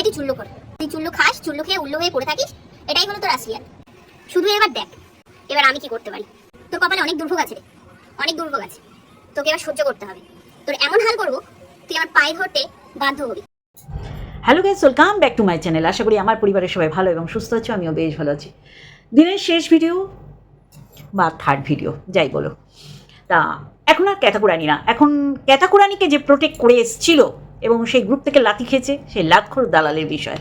ভাই তুই চুল্লু কর। তুই চুল্লু খাস, চুল্লু খেয়ে উল্লু হয়ে পড়ে থাকিস, এটাই হলো তোর আসিয়ান শুধু এবার দেখ, এবার আমি কি করতে পারি? তোর কপালে অনেক দুর্ভোগ আছে রে, অনেক দুর্ভোগ আছে। তোকে এবার সহ্য করতে হবে। তোর এমন হাল করব, তুই আমার পায়ে ধরতে বাধ্য হবি। Hello guys welcome back to my channel আশা করি আমার পরিবারের সবাই ভালো এবং সুস্থ আছো, আমিও বেশ ভালো আছি। দিনের শেষ ভিডিও বা থার্ড ভিডিও যাই বলো। তা, এখন আর ক্যাতাকুরানি না। এখন ক্যাতাকুরানিকে যে প্রোটেক্ট করে এসছিল এবং সেই গ্রুপ থেকে লাথি খেয়েছে সেই লাতখোর দালালের বিষয়।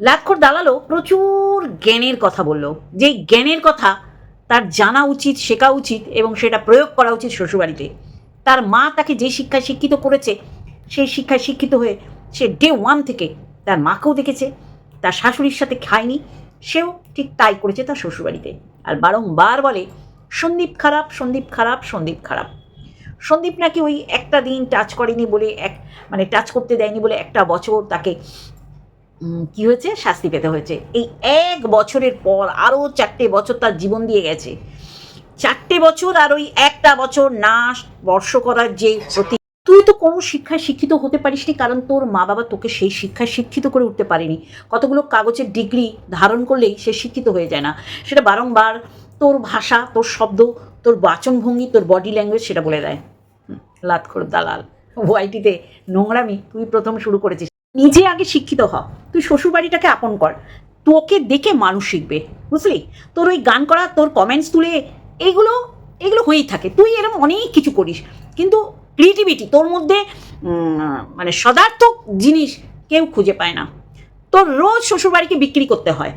লাতখোর দালালও প্রচুর জ্ঞানের কথা বলল। যেই জ্ঞানের কথা তার জানা উচিত, শেখা উচিত এবং সেটা প্রয়োগ করা উচিত শ্বশুরবাড়িতে। তার মা তাকে যে শিক্ষায় শিক্ষিত করেছে, সেই শিক্ষায় শিক্ষিত হয়ে সে ডে ওয়ান থেকে তার মাকেও দেখেছে, তার শাশুড়ির সাথে খায়নি, সেও ঠিক তাই করেছে তার শ্বশুরবাড়িতে। আর বারংবার বলে, সন্দীপ খারাপ সন্দীপ খারাপ সন্দীপ খারাপ। সন্দীপ নাকি ওই একটা দিন টাচ করেনি বলে এক মানে টাচ করতে দেয়নি বলে একটা বছর তাকে কি হয়েছে? শাস্তি পেতে হয়েছে। এই এক বছরের পর আরও চারটে বছর তার জীবন দিয়ে গেছে। চারটে বছর আর ওই একটা বছর না স্পর্শ করার যে প্রতি তুই তো কোনো শিক্ষায় শিক্ষিত হতে পারিসনি কারণ তোর মা বাবা তোকে সেই শিক্ষায় শিক্ষিত করে উঠতে পারেনি। কতগুলো কাগজের ডিগ্রি ধারণ করলেই সে শিক্ষিত হয়ে যায় না। সেটা বারংবার তোর ভাষা তোর শব্দ তোর বাচনভঙ্গি তোর বডি ল্যাঙ্গুয়েজ সেটা বলে দেয়। লাতখোর দালাল। ওয়াইটিতে, নোংরামি, তুই প্রথম শুরু করেছিস। নিজে আগে শিক্ষিত হ। তুই শ্বশুরবাড়িটাকে আপন কর। তোকে দেখে মানুষ শিখবে। বুঝলি? তোর ওই গান করা, তোর কমেন্টস তুলে এইগুলো এগুলো হয়েই থাকে। তুই এরকম অনেক কিছু করিস। কিন্তু ক্রিয়েটিভিটি তোর মধ্যে মানে সদার্থক জিনিস কেউ খুঁজে পায় না। তোর রোজ শ্বশুরবাড়িকে বিক্রি করতে হয়।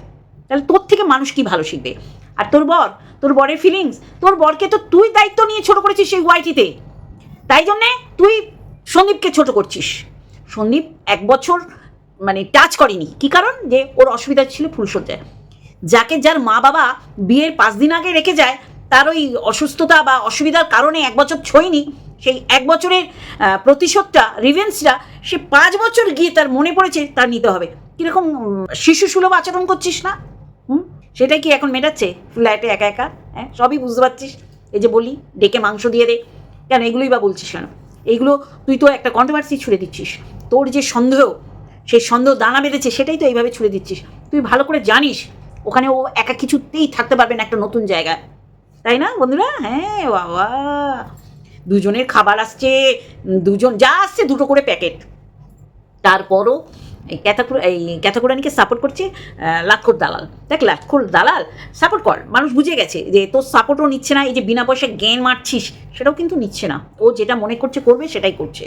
তাহলে তোর থেকে মানুষ কি ভালো শিখবে? আর তোর বর? তোর বরের ফিলিংস তোর বরকে তো তুই দায়িত্ব নিয়ে ছোট করেছিস সেই ওয়াইটিতে। তাই জন্যে তুই সন্দীপকে ছোট করছিস। সন্দীপ এক বছর মানে টাচ করেনি। কি কারণ? যে ওর অসুবিধা ছিল ফুলসজ্জায় যাকে যার মা বাবা বিয়ের পাঁচ দিন আগে রেখে যায়, তার ওই অসুস্থতা বা অসুবিধার কারণে এক বছর ছোঁয়নি। সেই এক বছরের প্রতিশোধটা রিভেন্সটা সে পাঁচ বছর গিয়ে তার মনে পড়েছে, তার নিতে হবে। কীরকম শিশু সুলভ আচরণ করছিস না? হুম? সেটাই কি এখন মেটাচ্ছে? ফ্ল্যাটে একা একা? হ্যাঁ সবই বুঝতে পারছিস। এই যে বলি, ডেকে মাংস দিয়ে দে। কেন এগুলোই বা বলছিস কেন? এইগুলো তুই তো একটা কন্ট্রোভার্সি ছুড়ে দিচ্ছিস। তোর যে সন্দেহ, সেই সন্দেহ দানা বেঁধেছে সেটাই তো এইভাবে ছুড়ে দিচ্ছিস। তুই ভালো করে জানিস, ওখানে ও একা কিছুতেই থাকতে পারবে না একটা নতুন জায়গায়। তাই না বন্ধুরা? হ্যাঁ বাবা। দুজনের খাবার আসছে দুজন, যা আসছে দুটো করে প্যাকেট। তারপরও এই ক্যাথাকুর এই ক্যাথাকুরানিকে সাপোর্ট করছে লাটখোর দালাল। দেখ লাটখোর দালাল সাপোর্ট কর। মানুষ বুঝে গেছে যে তোর সাপোর্টও নিচ্ছে না, এই যে বিনা পয়সায় জ্ঞান মারছিস, সেটাও কিন্তু নিচ্ছে না। ও যেটা মনে করছে করবে, সেটাই করছে।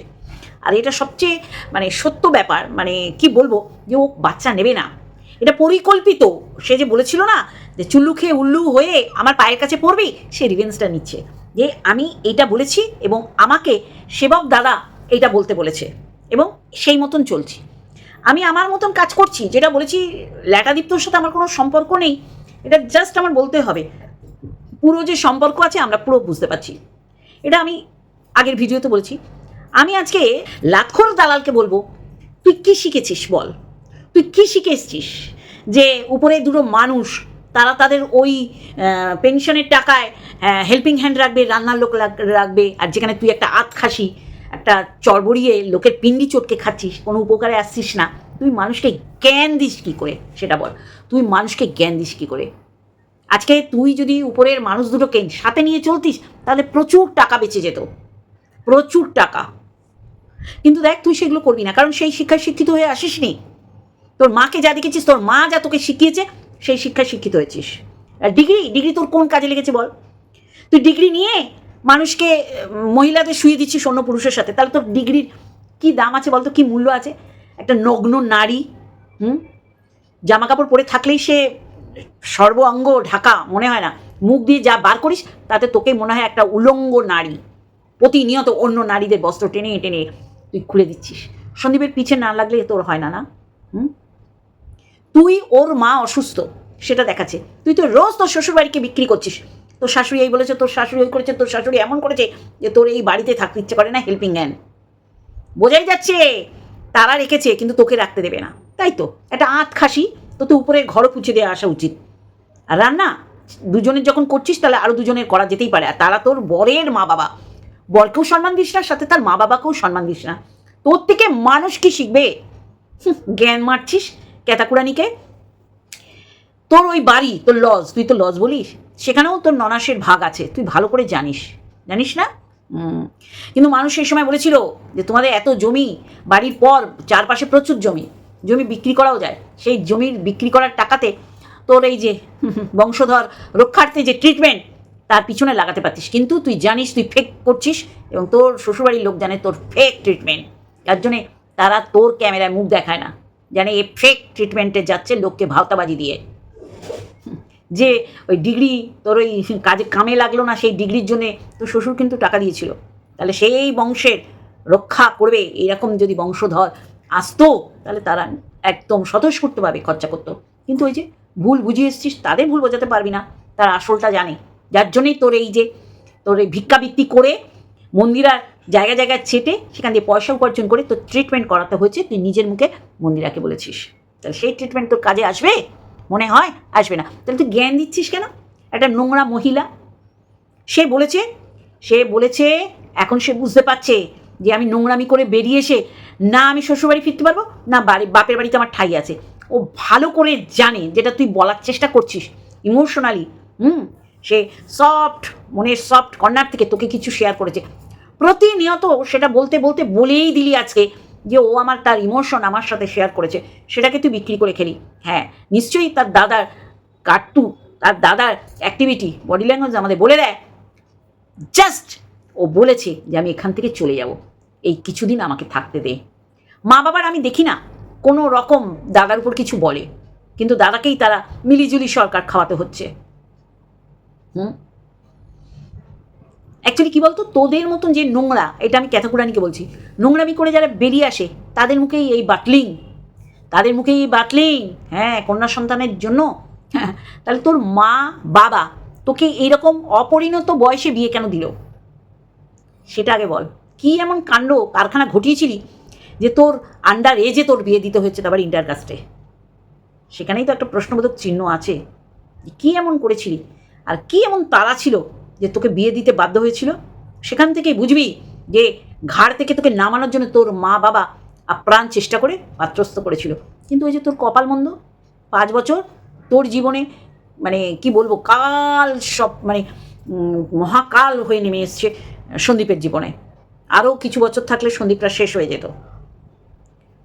আর এটা সবচেয়ে মানে সত্য ব্যাপার মানে কি বলব? যে ও বাচ্চা নেবে না। এটা পরিকল্পিত। সে যে বলেছিল না, যে চুল্লু খেয়ে উল্লু হয়ে আমার পায়ের কাছে পড়বি, সে রিভেন্সটা নিচ্ছে। যে আমি এইটা বলেছি এবং আমাকে সেবক দাদা এইটা বলতে বলেছে। এবং সেই মতন চলছি। আমি আমার মতন কাজ করছি, যেটা বলেছি, ল্যাটাদীপ্তর সাথে আমার কোনো সম্পর্ক নেই, এটা জাস্ট আমার বলতে হবে। পুরো যে সম্পর্ক আছে, আমরা পুরো বুঝতে পারছি। এটা আমি আগের ভিডিওতে বলেছি। আমি আজকে লাতখোর দালালকে বলব, তুই কী শিখেছিস বল? তুই কী শিখে এসছিস যে উপরে দুটো মানুষ, তারা তাদের ওই পেনশনের টাকায় হেল্পিং হ্যান্ড রাখবে, রান্নার লোক রাখবে, আর যেখানে তুই একটা আত খাসি একটা চড়বড়িয়ে লোকের পিন্ডি চটকে খাচ্ছিস, কোনো উপকারে আসছিস না। তুই মানুষকে জ্ঞান দিস কী করে? সেটা বল। তুই মানুষকে জ্ঞান দিস কী করে? আজকে তুই যদি উপরের মানুষ দুটোকে সাথে নিয়ে চলতিস, তাহলে প্রচুর টাকা বেঁচে যেত। প্রচুর টাকা। কিন্তু দেখ, তুই সেগুলো করবি না, কারণ সেই শিক্ষায় শিক্ষিত হয়ে আসিস নি তোর মাকে যা দেখেছিস, তোর মা যা তোকে শিখিয়েছে, সেই শিক্ষায় শিক্ষিত হয়েছিস। আর ডিগ্রি? ডিগ্রি তোর কোন কাজে লেগেছে বল? তুই ডিগ্রি নিয়ে মানুষকে মহিলাদের শুয়ে দিচ্ছিস অন্য পুরুষের সাথে। তাহলে তোর ডিগ্রির কি দাম আছে বলতো? কি মূল্য আছে? একটা নগ্ন নারী, হুম? জামা কাপড় পরে থাকলেই সে সর্ব অঙ্গ ঢাকা, মনে হয় না? মুখ দিয়ে যা বার করিস, তাতে তোকে মনে হয় একটা উলঙ্গ নারী। প্রতিনিয়ত অন্য নারীদের বস্ত্র টেনে টেনে তুই খুলে দিচ্ছিস। সন্দীপের পিছে না লাগলে তোর হয় না না? হুম? তুই ওর মা অসুস্থ, সেটা দেখাচ্ছে। তুই তো রোজ তোর শ্বশুরবাড়িকে বিক্রি করছিস। তোর শাশুড়ি এই বলেছে, তোর শাশুড়ি ওই করেছে, তোর শাশুড়ি এমন করেছে যে তোর এই বাড়িতে থাকতে ইচ্ছে করে না হেল্পিং হ্যান্ড বোঝাই যাচ্ছে, তারা রেখেছে, কিন্তু তোকে রাখতে দেবে না। তাই তো, একটা আঁত খাসি তো তো উপরের ঘরও পুছে দিয়ে আসা উচিত। আর রান্না, দুজনের যখন করছিস, তাহলে আরও দুজনের করা যেতেই পারে। আর তারা তোর বরের মা বাবা বরকেও সম্মান দিস না, সাথে তার মা বাবাকেও সম্মান দিস না। তোর থেকে মানুষ কি শিখবে? জ্ঞান মারছিস ক্যাতাকুরানিকে? তোর ওই বাড়ি, তোর লজ, তুই তো লজ বলিস। সেখানেও তোর ননাসের ভাগ আছে, তুই ভালো করে জানিস জানিস না? কিন্তু মানুষ সেই সময় বলেছিল যে তোমাদের এত জমি, বাড়ির পর চারপাশে প্রচুর জমি জমি বিক্রি করাও যায়, সেই জমির বিক্রি করার টাকাতে তোর এই যে বংশধর রক্ষার্থে যে ট্রিটমেন্ট তার পিছনে লাগাতে পারতিস। কিন্তু তুই জানিস, তুই ফেক করছিস এবং তোর শ্বশুরবাড়ির লোক জানে তোর ফেক ট্রিটমেন্ট যার জন্যে তারা তোর ক্যামেরায় মুখ দেখায় না, জানে এ ফেক ট্রিটমেন্টে যাচ্ছে লোককে ভাওতাবাজি দিয়ে। যে ওই ডিগ্রি তোর ওই কাজে কামে লাগল না, সেই ডিগ্রির জন্যে তোর শ্বশুর কিন্তু টাকা দিয়েছিল। তাহলে সেই বংশের রক্ষা করবে এরকম যদি বংশধর আসতো, তাহলে তারা একদম স্বতঃস্ফূর্তভাবে খরচা করতো। কিন্তু ওই যে ভুল বুঝিয়ে এসছিস, তাদের ভুল বোঝাতে পারবি না, তার আসলটা জানে। যার জন্যই তোর এই যে তোর এই ভিক্ষাবৃত্তি করে মন্দিরা জায়গা জায়গায় ছেটে, সেখান দিয়ে পয়সা উপার্জন করে তোর ট্রিটমেন্ট করাতে হয়েছে, তুই নিজের মুখে মন্দিরাকে বলেছিস। তাহলে সেই ট্রিটমেন্ট তোর কাজে আসবে? মনে হয় আসবে না। তাহলে তুই জ্ঞান দিচ্ছিস কেন? একটা নোংরা মহিলা। সে বলেছে সে বলেছে, এখন সে বুঝতে পারছে যে আমি নোংরামি করে বেরিয়ে এসে না আমি শ্বশুরবাড়ি ফিরতে পারব, না বাড়ি, বাপের বাড়িতে আমার ঠাই আছে। ও ভালো করে জানে যেটা তুই বলার চেষ্টা করছিস ইমোশনালি হুম? সে সফট মনের সফট কর্নার থেকে তোকে কিছু শেয়ার করেছে। প্রতিনিয়ত সেটা বলতে বলতে বলেই দিলি আজকে। যে ও আমার তার ইমোশন আমার সাথে শেয়ার করেছে, সেটাকে তুই বিক্রি করে খেলি। হ্যাঁ নিশ্চয়ই তার দাদার কাট্টু তার দাদার অ্যাক্টিভিটি বডি ল্যাঙ্গুয়েজ আমাদের বলে দেয়। জাস্ট ও বলেছে যে আমি এখান থেকে চলে যাব। এই কিছুদিন আমাকে থাকতে দে। মা বাবার আমি দেখি না, কোনো রকম দাদার উপর কিছু বলে। কিন্তু দাদাকেই তারা মিলিজুলি সরকার খাওয়াতে হচ্ছে। হুম? অ্যাকচুয়ালি কী বলতো? তোদের মতন যে নোংরা, এটা আমি ক্যাথাকুরানিকে বলছি, নোংরামি করে যারা বেরিয়ে আসে, তাদের মুখেই এই বাটলিং। তাদের মুখেই এই বাটলিং। হ্যাঁ কন্যা সন্তানের জন্য। তাহলে তোর মা, বাবা, তোকে এইরকম অপরিণত বয়সে বিয়ে কেন দিল? সেটা আগে বল। কি এমন কাণ্ড কারখানা ঘটিয়েছিলি যে তোর আন্ডার এজে তোর বিয়ে দিতে হয়েছে তারপর ইন্টার কাস্টে সেখানেই তো একটা প্রশ্নবোধক চিহ্ন আছে। কি এমন করেছিলি? আর কি এমন তারা ছিল যে তোকে বিয়ে দিতে বাধ্য হয়েছিল? সেখান থেকেই বুঝবি যে ঘাড় থেকে তোকে নামানোর জন্য তোর মা বাবা আপ্রাণ চেষ্টা করে পাত্রস্থ করেছিল। কিন্তু ওই যে তোর কপাল মন্দ, পাঁচ বছর তোর জীবনে মানে কি বলব, কাল সব মানে মহাকাল হয়ে নেমে এসছে সন্দীপের জীবনে। আরও কিছু বছর থাকলে সন্দীপটা শেষ হয়ে যেত।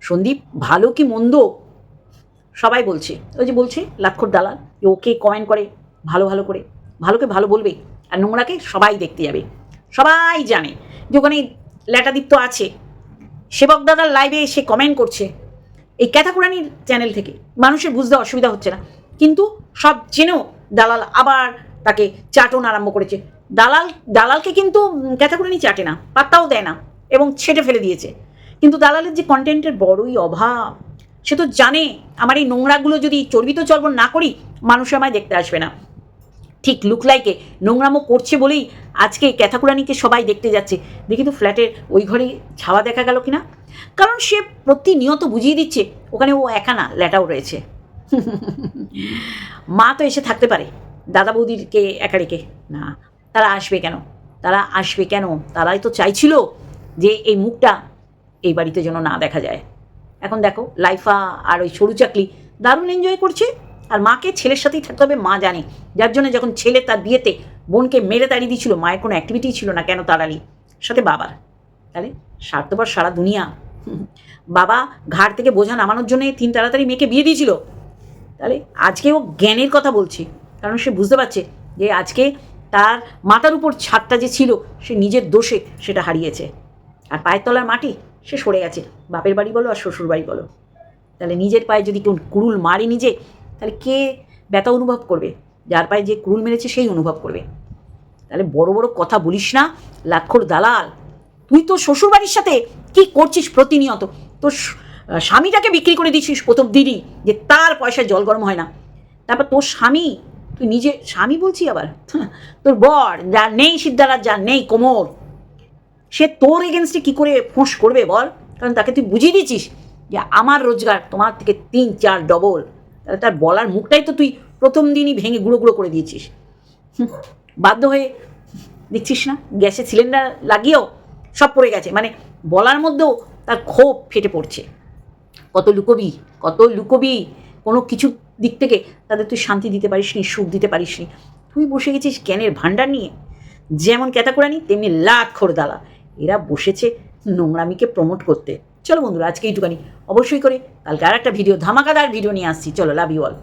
সন্দীপ ভালো কি মন্দ? সবাই বলছে। ওই যে বলছে লাক্ষর দালাল ওকে কমেন্ট করে, ভালো ভালো করে, ভালোকে ভালো বলবে। আর নোংরাকে সবাই দেখতে যাবে। সবাই জানে। যে ওখানে ল্যাটাদীপ্ত আছে। সেবক দাদার লাইভে এসে কমেন্ট করছে। এই ক্যাথাকুরানির চ্যানেল থেকে। মানুষের বুঝতে অসুবিধা হচ্ছে না। কিন্তু সব জেনেও দালাল আবার তাকে চাটন আরম্ভ করেছে। দালাল, দালালকে কিন্তু ক্যাথাকুরানি চাটে না, পাত্তাও দেয় না এবং ছেটে ফেলে দিয়েছে। কিন্তু দালালের যে কন্টেন্টের বড়ই অভাব, সে তো জানে। আমার এই নোংরাগুলো যদি চর্বিত চর্বণ না করি, মানুষ আমায় দেখতে আসবে না। ঠিক লুকলাইকে নোংরামো করছে বলেই আজকে ক্যাথাকুরানিকে সবাই দেখতে যাচ্ছে। দেখি তো ফ্ল্যাটের ওই ঘরে ছাওয়া দেখা গেল কিনা? কারণ সে প্রতিনিয়ত বুঝিয়ে দিচ্ছে, ওখানে ও একা না, ল্যাটাও রয়েছে। মা তো এসে থাকতে পারে, দাদা বৌদিরকে একা রেখে। না, তারা আসবে কেন? তারা আসবে কেন? তারাই তো চাইছিল যে এই মুখটা এই বাড়িতে যেন না দেখা যায়। এখন দেখো, লাইফা আর ওই সরু চাকলি দারুণ এনজয় করছে। আর মাকে ছেলের সাথেই থাকতে হবে, মা জানে। যার জন্য যখন ছেলে তার বিয়েতে বোনকে মেরে তাড়িয়ে দিয়েছিল, মায়ের কোনো অ্যাক্টিভিটি ছিল না কেন তাড়ালি সাথে বাবার। তাহলে স্বার্থপর সারা দুনিয়া। বাবা ঘাট থেকে বোঝা নামানোর জন্য তিন তাড়াতাড়ি মেয়েকে বিয়ে দিয়েছিল। তাহলে আজকে ও জ্ঞানের কথা বলছে, কারণ সে বুঝতে পারছে যে আজকে তার মাথার উপর ছাদটা যে ছিল, সে নিজের দোষে সেটা হারিয়েছে। আর পায়ের তলার মাটি, সে সরে গেছে। বাপের বাড়ি বলো আর শ্বশুর বাড়ি বলো। তাহলে নিজের পায়ে যদি কেউ কুড়ুল মারে নিজে তাহলে কে ব্যথা অনুভব করবে? যার পায়ে যে কুড়ুল মেরেছে সেই অনুভব করবে। তাহলে বড় বড় কথা বলিস না, লাক্ষর দালাল। তুই তো শ্বশুরবাড়ির সাথে কি করছিস প্রতিনিয়ত? তোর স্বামীটাকে বিক্রি করে দিচ্ছিস প্রথম দিনই, যে তার পয়সায় জল গরম হয় না। তারপর তোর স্বামী, তুই নিজে, স্বামী বলছি আবার? তোর বর যা নেই সিদ্ধারাত যা নেই কোমর, সে তোর এগেনস্টে কী করে ফোঁস করবে বল? কারণ তাকে তুই বুঝিয়ে দিচ্ছিস যে আমার রোজগার তোমার থেকে তিন, চার ডবল তাহলে তার বলার মুখটাই তো তুই প্রথম দিনই ভেঙে গুঁড়ো গুঁড়ো করে দিয়েছিস। বাধ্য হয়ে দেখছিস না? গ্যাসে সিলিন্ডার লাগিয়েও সব পড়ে গেছে। মানে বলার মধ্যেও তার ক্ষোভ ফেটে পড়ছে। কত লুকোবি কত লুকোবি, কোনো কিছু দিক থেকে তাদের তুই শান্তি দিতে পারিস নি সুখ দিতে পারিসনি। তুই বসে গেছিস জ্ঞানের ভাণ্ডার নিয়ে। যেমন ক্যাতাকুরানি তেমনি লাট খোরদালা এরা বসেছে নোংরামিকে প্রমোট করতে। চলো বন্ধুরা, আজকে এইটুকানি অবশ্যই করে কালকে আর একটা ভিডিও ধামাকাদার ভিডিও নিয়ে আসছি। চলো লাভ ইউ অল